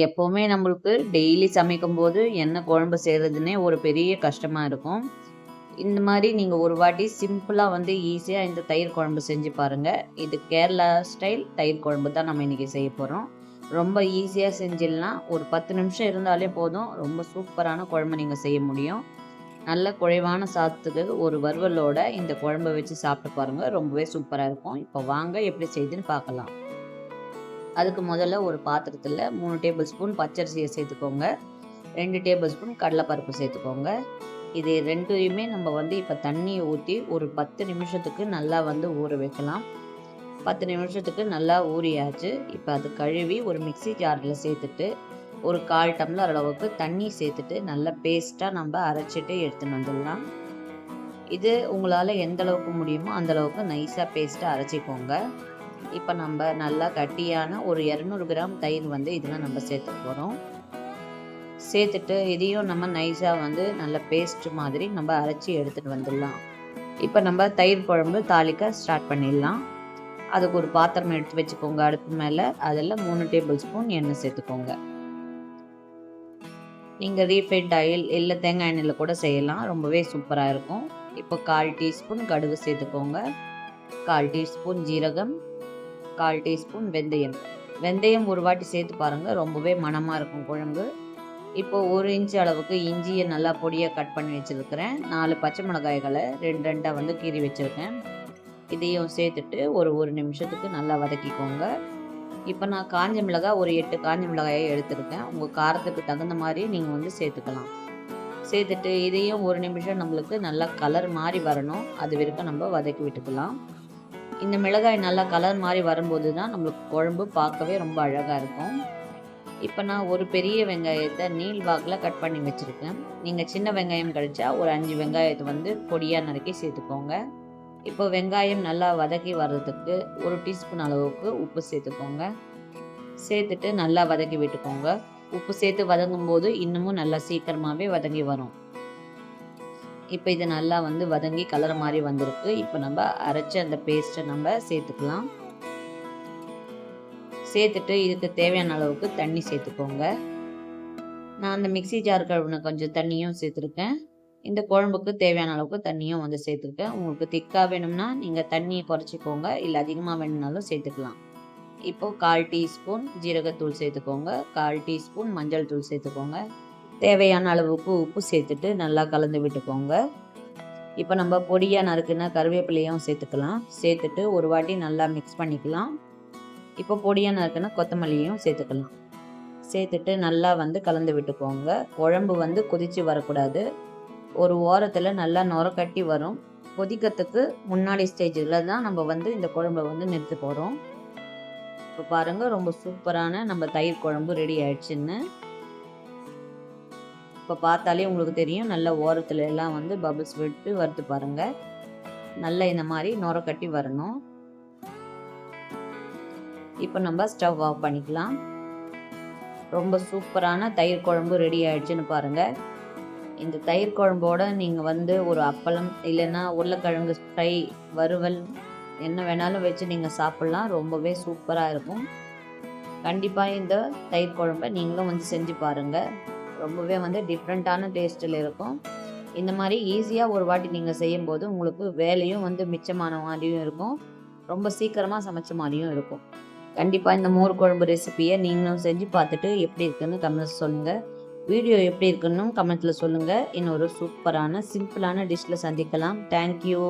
எப்போவுமே நம்மளுக்கு டெய்லி சமைக்கும் போது என்ன குழம்பு செய்கிறதுனே ஒரு பெரிய கஷ்டமாக இருக்கும். இந்த மாதிரி நீங்கள் ஒரு வாட்டி சிம்பிளாக வந்து ஈஸியாக இந்த தயிர் குழம்பு செஞ்சு பாருங்கள் இது கேரளா ஸ்டைல் தயிர் குழம்பு தான் நம்ம இன்றைக்கி செய்ய போகிறோம் ரொம்ப ஈஸியாக செஞ்சிடலாம். ஒரு பத்து நிமிஷம் இருந்தாலே போதும். ரொம்ப சூப்பரான குழம்பு நீங்கள் செய்ய முடியும். நல்ல குறைவான சாத்துக்கு ஒரு வறுவலோட இந்த குழம்பை வச்சு சாப்பிட்டு பாருங்கள் ரொம்பவே சூப்பராக இருக்கும். இப்போ வாங்க எப்படி செய்யுதுன்னு பார்க்கலாம். அதுக்கு முதல்ல ஒரு பாத்திரத்தில் மூணு டேபிள் ஸ்பூன் பச்சரிசியை சேர்த்துக்கோங்க. ரெண்டு டேபிள் ஸ்பூன் கடலைப்பருப்பு சேர்த்துக்கோங்க. இது ரெண்டையுமே நம்ம வந்து இப்போ தண்ணியை ஊற்றி ஒரு பத்து நிமிஷத்துக்கு நல்லா வந்து ஊற வைக்கலாம். பத்து நிமிஷத்துக்கு நல்லா ஊறியாச்சு. இப்போ அது கழுவி ஒரு மிக்சி ஜாரில் சேர்த்துட்டு ஒரு கால் டம்ளர் அளவுக்கு தண்ணி சேர்த்துட்டு நல்லா பேஸ்ட்டாக நம்ம அரைச்சிட்டு எடுத்துன்னு வந்துடலாம். இது உங்களால் எந்த அளவுக்கு முடியுமோ அந்த அளவுக்கு நைஸாக பேஸ்ட்டாக அரைச்சிக்கோங்க. இப்போ நம்ம நல்லா கட்டியான ஒரு இரநூறு கிராம் தயிர் வந்து இதில் நம்ம சேர்த்து போகிறோம் சேர்த்துட்டு இதையும் நம்ம நைஸாக வந்து நல்ல பேஸ்ட் மாதிரி நம்ம அரைச்சி எடுத்துகிட்டு வந்துடலாம். இப்போ நம்ம தயிர் குழம்பு தாளிக்க ஸ்டார்ட் பண்ணிடலாம். அதுக்கு ஒரு பாத்திரம் எடுத்து வச்சுக்கோங்க. அடுப்பு மேலே அதில் மூணு டேபிள் ஸ்பூன் எண்ணெய் சேர்த்துக்கோங்க. நீங்கள் ரீஃபைண்ட் ஆயில் இல்லை தேங்காய் எண்ணெயில் கூட செய்யலாம். ரொம்பவே சூப்பராக இருக்கும். இப்போ கால் டீஸ்பூன் கடுகு சேர்த்துக்கோங்க. கால் டீஸ்பூன் ஜீரகம் கால் டீஸ்பூன் வெந்தயம். வெந்தயம் ஒரு வாட்டி சேர்த்து பாருங்கள் ரொம்பவே மணமாக இருக்கும் குழம்பு. இப்போ ஒரு இன்ச்சு அளவுக்கு இஞ்சியை நல்லா பொடியாக கட் பண்ணி வச்சுருக்கிறேன். நாலு பச்சை மிளகாய்களை ரெண்டு ரெண்டாக வந்து கீறி வச்சுருக்கேன். இதையும் சேர்த்துட்டு ஒரு ஒரு நிமிஷத்துக்கு நல்லா வதக்கிக்கோங்க. இப்போ நான் காஞ்ச மிளகாய் ஒரு எட்டு காஞ்ச மிளகாயை எடுத்திருக்கேன். உங்கள் காரத்துக்கு தகுந்த மாதிரி நீங்கள் வந்து சேர்த்துக்கலாம். சேர்த்துட்டு இதையும் ஒரு நிமிஷம் நம்மளுக்கு நல்லா கலர் மாதிரி வரணும். அது வரைக்கும் நம்ம வதக்கி விட்டுக்கலாம். இந்த மிளகாய் நல்லா கலர் மாதிரி வரும்போது தான் நம்மளுக்கு குழம்பு பார்க்கவே ரொம்ப அழகாக இருக்கும். இப்போ நான் ஒரு பெரிய வெங்காயத்தை நீள் வாக்கில் கட் பண்ணி வச்சுருக்கேன். நீங்கள் சின்ன வெங்காயம் கிடைச்சா ஒரு அஞ்சு வெங்காயத்தை வந்து பொடியாக நறுக்கி சேர்த்துக்கோங்க. இப்போ வெங்காயம் நல்லா வதக்கி வர்றதுக்கு ஒரு டீஸ்பூன் அளவுக்கு உப்பு சேர்த்துக்கோங்க. சேர்த்துட்டு நல்லா வதக்கி விட்டுக்கோங்க. உப்பு சேர்த்து வதங்கும் போது இன்னமும் நல்லா சீக்கிரமாகவே வதங்கி வரும். இப்போ இது நல்லா வந்து வதங்கி கலர் மாதிரி வந்திருக்கு. இப்போ நம்ம அரைச்ச அந்த பேஸ்ட்டை நம்ம சேர்த்துக்கலாம். சேர்த்துட்டு இதுக்கு தேவையான அளவுக்கு தண்ணி சேர்த்துக்கோங்க. நான் அந்த மிக்சி ஜார் கழுவுன கொஞ்சம் தண்ணியும் சேர்த்துருக்கேன். இந்த குழம்புக்கு தேவையான அளவுக்கு தண்ணியும் வந்து சேர்த்துருக்கேன். உங்களுக்கு திக்காக வேணும்னா நீங்கள் தண்ணியை குறைச்சிக்கோங்க. இல்லை அதிகமாக வேணும்னாலும் சேர்த்துக்கலாம். இப்போது கால் டீஸ்பூன் ஜீரகத்தூள் சேர்த்துக்கோங்க. கால் டீஸ்பூன் மஞ்சள் தூள் சேர்த்துக்கோங்க. தேவையான அளவுக்கு உப்பு சேர்த்துட்டு நல்லா கலந்து விட்டுக்கோங்க. இப்போ நம்ம பொடியாக நறுக்குன்னா கருவேப்பிலையும் சேர்த்துக்கலாம். சேர்த்துட்டு ஒரு வாட்டி நல்லா மிக்ஸ் பண்ணிக்கலாம். இப்போ பொடியாக நறுக்குன கொத்தமல்லியும் சேர்த்துக்கலாம். சேர்த்துட்டு நல்லா வந்து கலந்து விட்டுக்கோங்க. குழம்பு வந்து கொதித்து வரக்கூடாது. ஒரு ஓரத்தில் நல்லா நுர கட்டி வரும். கொதிக்கிறதுக்கு முன்னாடி ஸ்டேஜில் தான் நம்ம வந்து இந்த குழம்பை வந்து நிறுத்த போகிறோம் இப்போ பாருங்கள் ரொம்ப சூப்பரான நம்ம தயிர் குழம்பு ரெடி ஆயிடுச்சுன்னு. இப்போ பார்த்தாலே உங்களுக்கு தெரியும் நல்ல ஓரத்துல எல்லாம் வந்து பபிள்ஸ் விட்டு வறுத்து பாருங்கள் நல்லா இந்த மாதிரி நுர கட்டி வரணும். இப்போ நம்ம ஸ்டவ் ஆஃப் பண்ணிக்கலாம். ரொம்ப சூப்பரான தயிர் குழம்பு ரெடி ஆயிடுச்சுன்னு பாருங்கள் இந்த தயிர் குழம்போட நீங்கள் வந்து ஒரு அப்பளம் இல்லைன்னா உருளைக்கிழங்கு ஃப்ரை வறுவல் என்ன வேணாலும் வச்சு நீங்கள் சாப்பிட்லாம். ரொம்பவே சூப்பராக இருக்கும். கண்டிப்பாக இந்த தயிர் குழம்பை நீங்களும் வந்து செஞ்சு பாருங்கள் ரொம்பவே வந்து டிஃப்ரெண்ட்டான டேஸ்ட்டில் இருக்கும். இந்த மாதிரி ஈஸியாக ஒரு வாட்டி நீங்கள் செய்யும்போது உங்களுக்கு வேலையும் வந்து மிச்சமான மாதிரியும் இருக்கும். ரொம்ப சீக்கிரமாக சமைச்ச மாதிரியும் இருக்கும். கண்டிப்பாக இந்த மோர் குழம்பு ரெசிபியை நீங்களும் செஞ்சு பார்த்துட்டு எப்படி இருக்குன்னு கமெண்ட்ஸ் சொல்லுங்கள் வீடியோ எப்படி இருக்குன்னு கமெண்ட்டில் சொல்லுங்கள் இன்னொரு சூப்பரான சிம்பிளான டிஷ்ஷில் சந்திக்கலாம். தேங்க்யூ